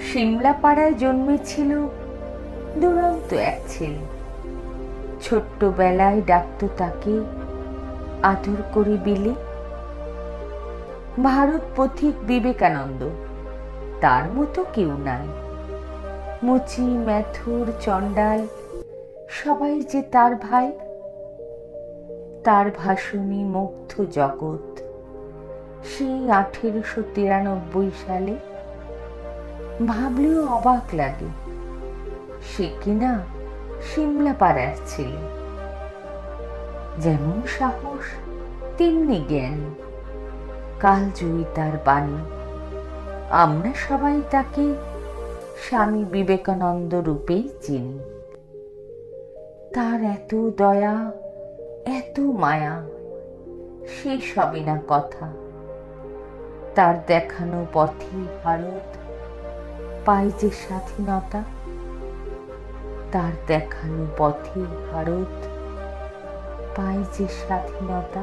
সিমলা পাড়ায় জন্মেছিল দুরন্ত এক ছেলে। ছোট্টবেলায় ডাকতো তাকে, আদর করে বিলে। ভারত পথিক বিবেকানন্দ, তার মতো কেউ নাই। মুচি, ম্যাথুর, চণ্ডাল, সবাই যে তার ভাই। তার ভাষণী মুগ্ধ জগৎ। সেই আঠেরোশো তিরানব্বই সালে ভাবলেও অবাক লাগে। সে কিনা সিমলা পাড়ার ছেলে। যেমন সাহস, তেমনি জ্ঞান। কালজয়ী তার বাণী। আমরা সবাই তাকে স্বামী বিবেকানন্দ রূপেই চিনি। তার এত দয়া, এত মায়া সে সবে না কথা। তার দেখানো পথে ভারত পায় যে স্বাধীনতা তার দেখানো পথে ভারত পাই যে স্বাধীনতা